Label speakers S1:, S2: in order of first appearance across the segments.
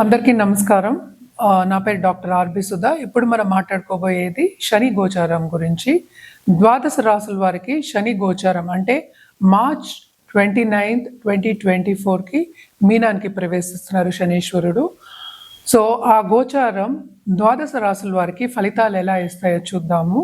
S1: అందరికీ నమస్కారం. నా పేరు డాక్టర్ ఆర్బి సుధా. ఇప్పుడు మనం మాట్లాడుకోబోయేది శని గోచారం గురించి. ద్వాదశ రాసుల వారికి శని గోచారం అంటే March twenty ninth twenty twenty ఫోర్కి మీనానికి ప్రవేశిస్తున్నారు శనీశ్వరుడు. సో ఆ గోచారం ద్వాదశ రాసుల వారికి ఫలితాలు ఎలా ఇస్తాయో చూద్దాము.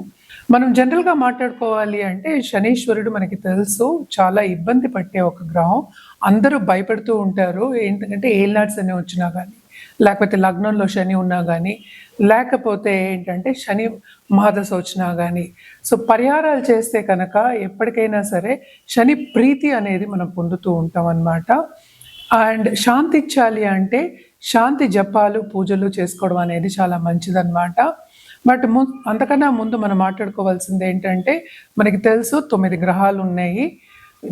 S1: మనం జనరల్గా మాట్లాడుకోవాలి అంటే శనీశ్వరుడు మనకి తెలుసు చాలా ఇబ్బంది పట్టే ఒక గ్రహం. అందరూ భయపడుతూ ఉంటారు. ఏంటంటే ఏల్నాట్స్ అనేవి వచ్చినా కానీ లేకపోతే లగ్నంలో శని ఉన్నా కానీ లేకపోతే ఏంటంటే శని మహాదశ వచ్చినా కానీ సో పరిహారాలు చేస్తే కనుక ఎప్పటికైనా సరే శని ప్రీతి అనేది మనం పొందుతూ ఉంటాం అన్నమాట. అండ్ శాంతి ఇచ్చాలి అంటే శాంతి జపాలు పూజలు చేసుకోవడం అనేది చాలా మంచిదన్నమాట. బట్ ము అంతకన్నా ముందు మనం మాట్లాడుకోవాల్సింది ఏంటంటే మనకి తెలుసు తొమ్మిది గ్రహాలు ఉన్నాయి.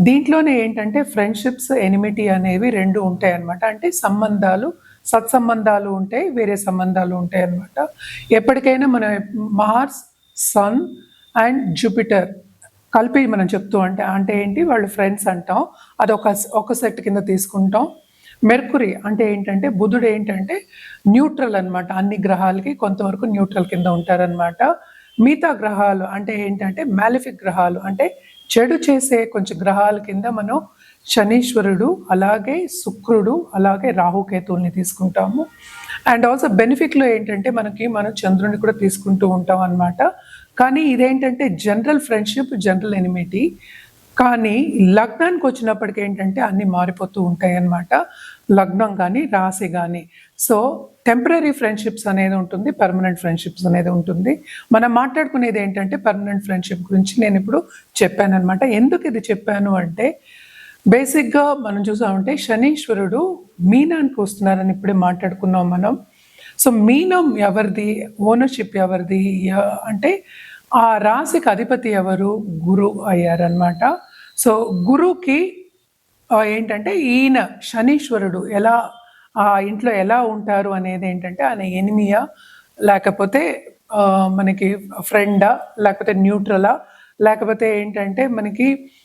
S1: దీంట్లోనే ఏంటంటే ఫ్రెండ్షిప్స్ ఎనిమిటీ అనేవి రెండు ఉంటాయి అన్నమాట అంటే సంబంధాలు సత్సంబంధాలు ఉంటాయి వేరే సంబంధాలు ఉంటాయి అన్నమాట. ఎప్పటికైనా మన మార్స్ సన్ అండ్ జూపిటర్ కలిపి మనం చెప్తూ అంటే అంటే ఏంటి? వాళ్ళు ఫ్రెండ్స్ అంటాం. అది ఒక ఒక సెట్ కింద తీసుకుంటాం. మెర్కురీ అంటే ఏంటంటే బుధుడు ఏంటంటే న్యూట్రల్ అన్నమాట. అన్ని గ్రహాలకి కొంతవరకు న్యూట్రల్ కింద ఉంటారనమాట మిగతా గ్రహాలు అంటే ఏంటంటే మ్యాలిఫిక్ గ్రహాలు. అంటే చెడు చేసే కొంచెం గ్రహాల కింద మనం శనీశ్వరుడు అలాగే శుక్రుడు అలాగే రాహుకేతువుల్ని తీసుకుంటాము. అండ్ ఆల్సో బెనిఫిట్లో ఏంటంటే మనకి మనం చంద్రుని కూడా తీసుకుంటూ ఉంటాం అన్నమాట. కానీ ఇదేంటంటే జనరల్ ఫ్రెండ్షిప్ జనరల్ ఎనిమిటీ కానీ లగ్నానికి వచ్చినప్పటికి ఏంటంటే అన్నీ మారిపోతూ ఉంటాయి అన్నమాట. లగ్నం కానీ రాశి కానీ సో టెంపరీ ఫ్రెండ్షిప్స్ అనేది ఉంటుంది పర్మనెంట్ ఫ్రెండ్షిప్స్ అనేది ఉంటుంది. మనం మాట్లాడుకునేది ఏంటంటే పర్మనెంట్ ఫ్రెండ్షిప్ గురించి నేను ఇప్పుడు చెప్పాను అనమాట ఎందుకు ఇది చెప్పాను అంటే బేసిక్గా మనం చూసామంటే శనీశ్వరుడు మీనానికి వస్తున్నారని ఇప్పుడే మాట్లాడుకున్నాం మనం. సో మీనం ఎవరిది? ఓనర్షిప్ ఎవరిది? అంటే ఆ రాశికి అధిపతి ఎవరు? గురు అయ్యారనమాట సో గురుకి ఏంటంటే ఈయన శనీశ్వరుడు ఎలా ఆ ఇంట్లో ఎలా ఉంటారు అనేది ఏంటంటే ఆయన ఎనిమియా లేకపోతే మనకి ఫ్రెండా లేకపోతే న్యూట్రలా లేకపోతే ఏంటంటే మనకి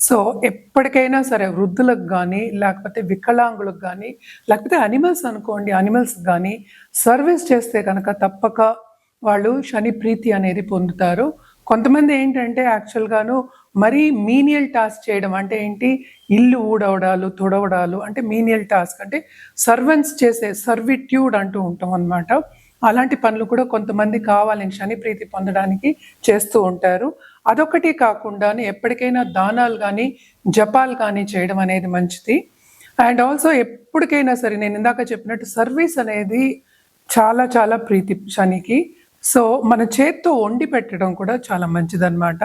S1: సో ఎప్పటికైనా సరే వృద్ధులకు కానీ లేకపోతే వికలాంగులకు కానీ లేకపోతే అనిమల్స్ అనుకోండి అనిమల్స్ కానీ సర్వీస్ చేస్తే కనుక తప్పక వాళ్ళు శని ప్రీతి అనేది పొందుతారు. కొంతమంది ఏంటంటే యాక్చువల్గాను మరీ మీనియల్ టాస్క్ చేయడం అంటే ఏంటి? ఇల్లు ఊడవడాలు తుడవడాలు అంటే మీనియల్ టాస్క్ అంటే సర్వెంట్స్ చేసే సర్విట్యూడ్ అంటూ ఉంటాం అన్నమాట. అలాంటి పనులు కూడా కొంతమంది కావాలని శని ప్రీతి పొందడానికి చేస్తూ ఉంటారు. అదొకటి కాకుండా ఎప్పటికైనా దానాలు కానీ జపాలు కానీ చేయడం అనేది మంచిది. అండ్ ఆల్సో ఎప్పటికైనా సరే నేను ఇందాక చెప్పినట్టు సర్వీస్ అనేది చాలా చాలా ప్రీతి శనికి సో మన చేత్తో వండి పెట్టడం కూడా చాలా మంచిదన్నమాట.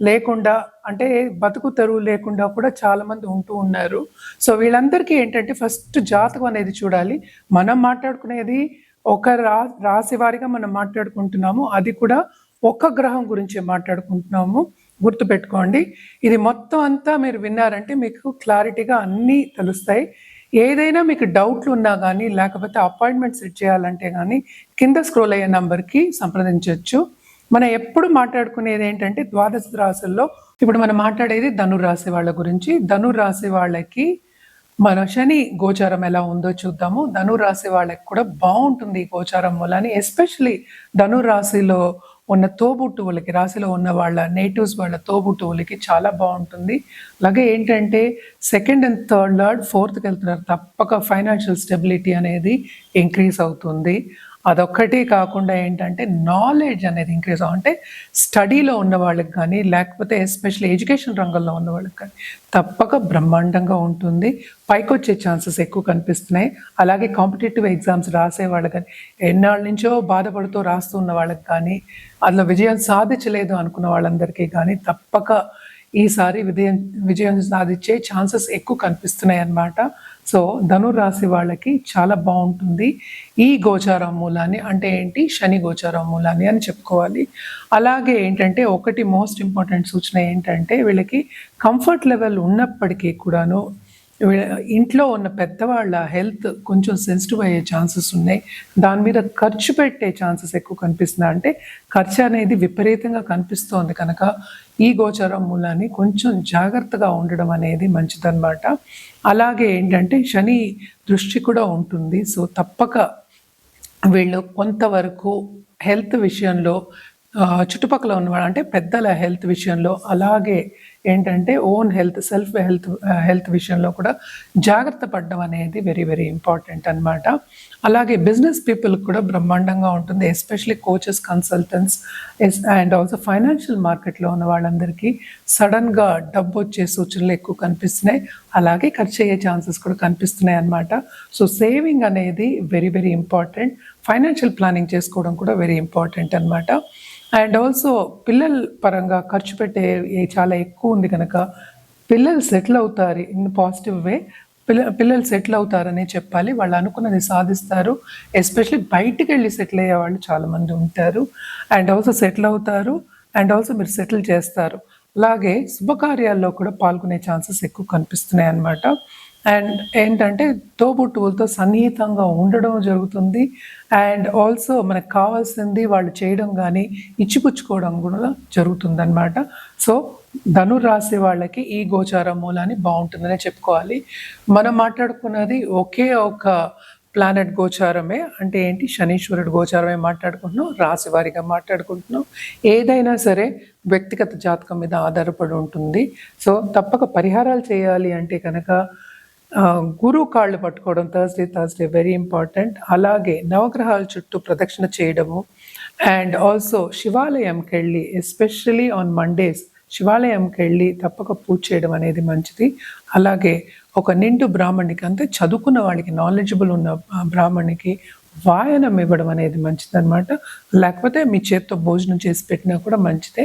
S1: లేకుండా అంటే బతుకు తెరువు లేకుండా కూడా చాలా మంది ఉంటూ ఉన్నారు. సో వీళ్ళందరికీ ఏంటంటే ఫస్ట్ జాతకం అనేది చూడాలి. మనం మాట్లాడుకునేది ఒక రా రాశి వారిగా మనం మాట్లాడుకుంటున్నాము. అది కూడా ఒక్క గ్రహం గురించి మాట్లాడుకుంటున్నాము. గుర్తుపెట్టుకోండి. ఇది మొత్తం అంతా మీరు విన్నారంటే మీకు క్లారిటీగా అన్నీ తెలుస్తాయి. ఏదైనా మీకు డౌట్లు ఉన్నా కానీ లేకపోతే అపాయింట్మెంట్ సెట్ చేయాలంటే కానీ కింద స్క్రోల్ అయ్యే నంబర్కి సంప్రదించవచ్చు మనం ఎప్పుడు మాట్లాడుకునేది ఏంటంటే ద్వాదశ రాశుల్లో ఇప్పుడు మనం మాట్లాడేది ధనురాశి వాళ్ళ గురించి. ధనురాశి వాళ్ళకి మన శని గోచారం ఎలా ఉందో చూద్దాము. ధనురాశి వాళ్ళకి కూడా బాగుంటుంది ఈ గోచారం మూలని ఎస్పెషలీ ధనురాశిలో ఉన్న తోబుట్టువులకి రాశిలో ఉన్న వాళ్ళ నేటివ్స్ వాళ్ళ తోబుట్టువులకి చాలా బాగుంటుంది. అలాగే ఏంటంటే సెకండ్ అండ్ థర్డ్ లార్డ్ ఫోర్త్కి వెళ్తున్నారు. తప్పక ఫైనాన్షియల్ స్టెబిలిటీ అనేది ఇంక్రీజ్ అవుతుంది. అదొక్కటి కాకుండా ఏంటంటే నాలెడ్జ్ అనేది ఇంక్రీజ్ అంటే స్టడీలో ఉన్న వాళ్ళకి కానీ లేకపోతే ఎస్పెషల్లీ ఎడ్యుకేషన్ రంగంలో ఉన్న వాళ్ళకి కానీ తప్పక బ్రహ్మాండంగా ఉంటుంది. పైకి వచ్చే ఛాన్సెస్ ఎక్కువ కనిపిస్తున్నాయి. అలాగే కాంపిటేటివ్ ఎగ్జామ్స్ రాసే వాళ్ళకి కానీ ఎన్నాళ్ళ నుంచో బాధపడుతూ రాస్తున్న వాళ్ళకి కానీ అందులో విజయం సాధించలేదు అనుకున్న వాళ్ళందరికీ కానీ తప్పక ఈసారి విజయం విజయం సాధించే ఛాన్సెస్ ఎక్కువ కనిపిస్తున్నాయి అన్నమాట సో ధనురాశి వాళ్ళకి చాలా బాగుంటుంది. ఈ గోచారం మూలాన్ని అంటే ఏంటి? శని గోచారం మూలాన్ని అని చెప్పుకోవాలి. అలాగే ఏంటంటే ఒకటి మోస్ట్ ఇంపార్టెంట్ సూచన ఏంటంటే వీళ్ళకి కంఫర్ట్ లెవెల్ ఉన్నప్పటికీ కూడాను ఇంట్లో ఉన్న పెద్దవాళ్ళ హెల్త్ కొంచెం సెన్సిటివ్ అయ్యే ఛాన్సెస్ ఉన్నాయి. దాని మీద ఖర్చు పెట్టే ఛాన్సెస్ ఎక్కువ కనిపిస్తుంది అంటే ఖర్చు అనేది విపరీతంగా కనిపిస్తోంది కనుక ఈ గోచరం మూలాన్ని కొంచెం జాగ్రత్తగా ఉండడం అనేది మంచిదన్నమాట. అలాగే ఏంటంటే శని దృష్టి కూడా ఉంటుంది. సో తప్పక వీళ్ళు కొంతవరకు హెల్త్ విషయంలో చుట్టుపక్కల ఉన్నవాళ్ళు అంటే పెద్దల హెల్త్ విషయంలో అలాగే ఏంటంటే own health self health health విషయంలో కూడా జాగ్రత్త పడడం అనేది వెరీ వెరీ ఇంపార్టెంట్ అనమాట అలాగే బిజినెస్ పీపుల్ కూడా బ్రహ్మాండంగా ఉంటుంది especially coaches consultants and also financial మార్కెట్లో ఉన్న వాళ్ళందరికీ సడన్గా డబ్బు వచ్చే సూచనలు ఎక్కువ కనిపిస్తున్నాయి. అలాగే ఖర్చు అయ్యే ఛాన్సెస్ కూడా కనిపిస్తున్నాయి అన్నమాట. సో సేవింగ్ అనేది very very important financial planning చేసుకోవడం కూడా వెరీ ఇంపార్టెంట్ అన్నమాట. అండ్ ఆల్సో పిల్లల పరంగా ఖర్చు పెట్టే చాలా ఎక్కువ ఉంది కనుక పిల్లలు సెటిల్ అవుతారు ఇన్ పాజిటివ్ వే పిల్ల పిల్లలు సెటిల్ అవుతారనే చెప్పాలి. వాళ్ళు అనుకున్నది సాధిస్తారు. ఎస్పెషలీ బయటికి వెళ్ళి సెటిల్ అయ్యే వాళ్ళు చాలామంది ఉంటారు. అండ్ ఆల్సో సెటిల్ అవుతారు. అండ్ ఆల్సో మీరు సెటిల్ చేస్తారు. అలాగే శుభకార్యాల్లో కూడా పాల్గొనే ఛాన్సెస్ ఎక్కువ కనిపిస్తున్నాయి అన్నమాట అండ్ ఏంటంటే తోబుట్టువులతో సన్నిహితంగా ఉండడం జరుగుతుంది. అండ్ ఆల్సో మనకు కావాల్సింది వాళ్ళు చేయడం కానీ ఇచ్చిపుచ్చుకోవడం కూడా జరుగుతుందన్నమాట. సో ధను రాసే వాళ్ళకి ఈ గోచార మూలాన్ని బాగుంటుందనే చెప్పుకోవాలి. మనం మాట్లాడుకున్నది ఒకే ఒక ప్లానెట్ గోచారమే. అంటే ఏంటి? శనీశ్వరుడు గోచారమే మాట్లాడుకుంటున్నాం రాశి వారిగా మాట్లాడుకుంటున్నాం. ఏదైనా సరే వ్యక్తిగత జాతకం మీద ఆధారపడి ఉంటుంది. సో తప్పక పరిహారాలు చేయాలి అంటే కనుక గురువు కాళ్ళు పట్టుకోవడం థర్స్డే థర్స్డే వెరీ ఇంపార్టెంట్ అలాగే నవగ్రహాల చుట్టూ ప్రదక్షిణ చేయడము. అండ్ ఆల్సో శివాలయంకి వెళ్ళి ఎస్పెషలీ ఆన్ మండేస్ శివాలయంకి వెళ్ళి తప్పక పూజ చేయడం అనేది మంచిది. అలాగే ఒక నిండు బ్రాహ్మణికి అంటే చదువుకున్న వాళ్ళకి నాలెడ్జబుల్ ఉన్న బ్రాహ్మణికి వాయనం ఇవ్వడం అనేది మంచిది అనమాట లేకపోతే మీ చేత్తో భోజనం చేసి పెట్టినా కూడా మంచిదే.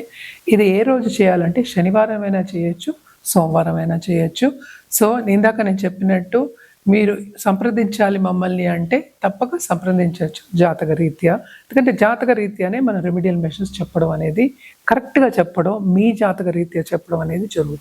S1: ఇది ఏ రోజు చేయాలంటే శనివారం అయినా చేయొచ్చు సోమవారం అయినా చేయొచ్చు. సో ఇందాక నేను చెప్పినట్టు మీరు సంప్రదించాలి మమ్మల్ని అంటే తప్పక సంప్రదించవచ్చు జాతక రీత్యా. ఎందుకంటే జాతక రీత్యానే మన రెమిడియల్ మెషర్స్ చెప్పడం అనేది కరెక్ట్గా చెప్పడం మీ జాతక రీత్యా చెప్పడం అనేది జరుగుతుంది.